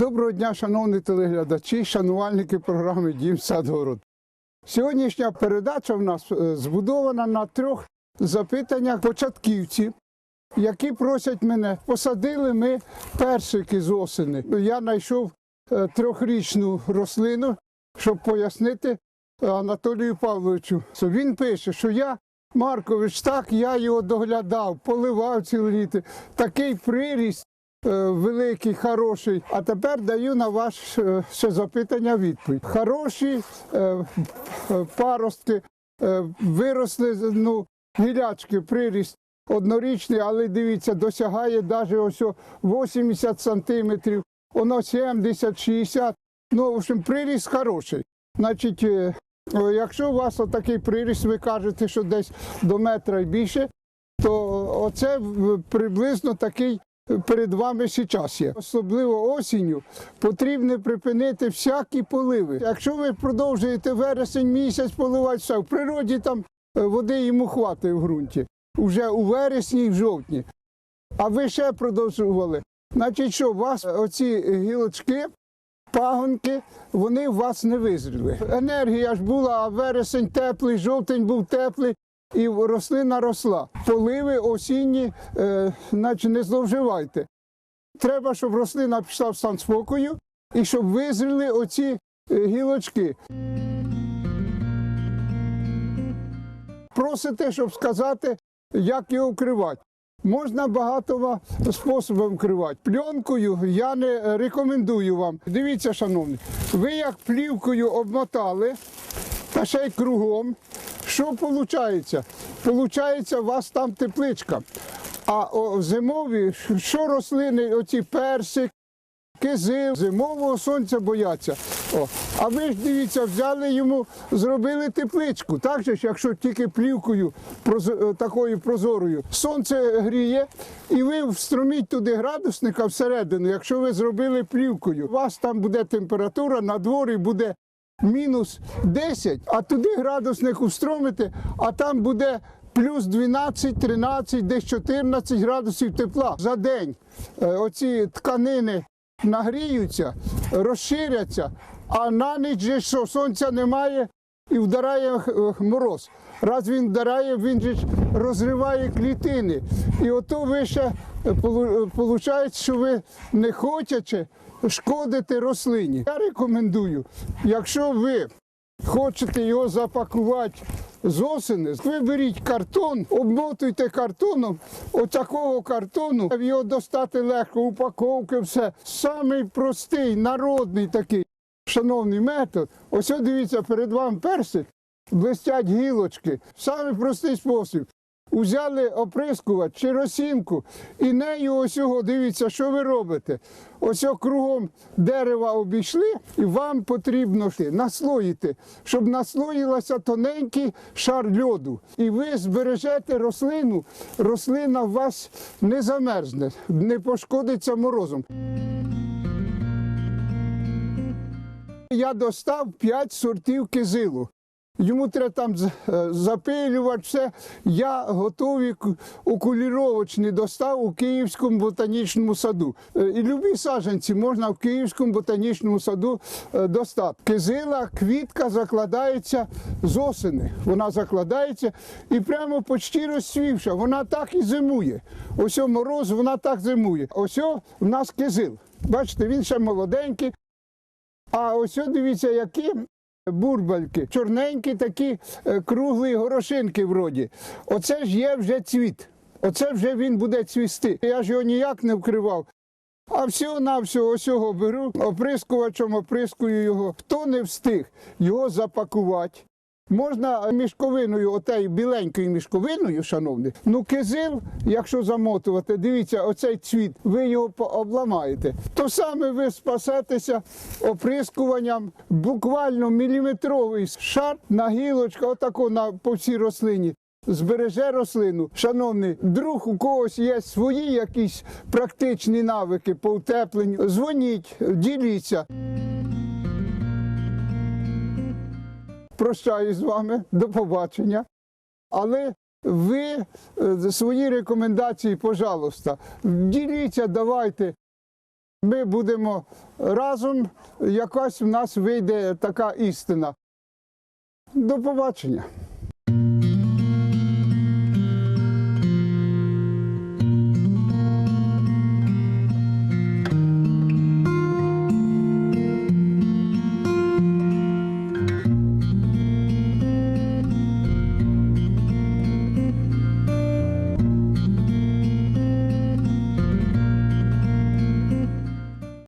Доброго дня, шановні телеглядачі, шанувальники програми Дім Садгород. Сьогоднішня передача в нас е, збудована на трьох запитаннях початківців, які просять мене. Посадили ми персики з осени. Я знайшов е, трьохрічну рослину, щоб пояснити Анатолію Павловичу. Він пише, що я, Маркович, так, я його доглядав, поливав ціле літо. Такий приріст великий, хороший. А тепер даю на ваше запитання відповідь. Хороші е, е, паростки е, виросли, ну, гілячки, приріст однорічний, але дивіться, досягає навіть ось 80 сантиметрів, воно 70-60. Ну, в общем, приріст хороший. Значить, е, якщо у вас отакий приріст, ви кажете, що десь до метра і більше, то оце приблизно такий перед вами зараз є. Особливо осінню потрібно припинити всякі поливи. Якщо ви продовжуєте вересень місяць поливати, все, в природі там е, води йому хватить в ґрунті. Уже у вересні і в жовтні. А ви ще продовжували. Значить, що у вас оці гілочки, пагонки, вони у вас не визріли. Енергія ж була, а вересень теплий, жовтень був теплий. І рослина росла. Поливи осінні, е, значить, не зловживайте. Треба, щоб рослина пішла в стан спокою і щоб визріли оці е, гілочки. Просите, щоб сказати, як його вкривати. Можна багато способів вкривати. Пленкою я не рекомендую вам. Дивіться, шановні, ви як плівкою обмотали, та ще й кругом. Що виходить? Получається, у вас там тепличка. А зимові, що рослини, оці персик, кизил, зимового сонця бояться. О. А ви ж дивіться, взяли йому, зробили тепличку. Так же ж, якщо тільки плівкою проз- е, такою прозорою, сонце гріє, і ви встроміть туди градусника всередину, якщо ви зробили плівкою, у вас там буде температура, на дворі буде мінус 10, а туди градусник устромите, а там буде плюс 12, 13, десь 14 градусів тепла за день. Е, Оці тканини нагріються, розширяться, а на ніч же що сонця немає і вдаряє е, мороз. Раз він вдаряє, він же розриває клітини. І ото ви виходить, що ви не хочете шкодити рослині. Я рекомендую, якщо ви хочете його запакувати з осени, ви беріть картон, обмотуйте картоном, отакого картону, його достати легко, упаковки, все. Самий простий, народний такий, шановний метод. Ось дивіться, перед вами персик, блистять гілочки. Самий простий спосіб. Узяли оприскувач чи росінку і нею ось його, дивіться, що ви робите. Ось кругом дерева обійшли, і вам потрібно наслоїти, щоб наслоїлася тоненький шар льоду. І ви збережете рослину, рослина у вас не замерзне, не пошкодиться морозом. Я достав 5 сортів кизилу. Йому треба там е, запилювати все. Я готові к- окуліровочні достав у Київському ботанічному саду. Е, І любі саджанці можна в Київському ботанічному саду е, достати. Кизила, квітка закладається з осени. Вона закладається і прямо почти розцвівша. Вона так і зимує. Ось мороз, вона так зимує. Ось в нас кизил. Бачите, він ще молоденький. А ось дивіться, які бурбальки, чорненькі такі е, круглі горошинки вроді. Оце ж є вже цвіт. Оце вже він буде цвісти. Я ж його ніяк не вкривав. А всього навсього всього беру, оприскувачем оприскую його. Хто не встиг його запакувати. Можна мішковиною, отею біленькою мішковиною, шановні. Ну, кизил, якщо замотувати, дивіться, оцей цвіт, ви його обламаєте. То саме ви спасетеся оприскуванням, буквально міліметровий шар на гілочка, отако на по всій рослині. Збереже рослину. Шановний, друг, у когось є свої якісь практичні навики по утепленню. Дзвоніть, діліться. Прощаюсь з вами, до побачення. Але ви е, свої рекомендації, пожалуйста, діліться, давайте. Ми будемо разом, якась в нас вийде така істина. До побачення.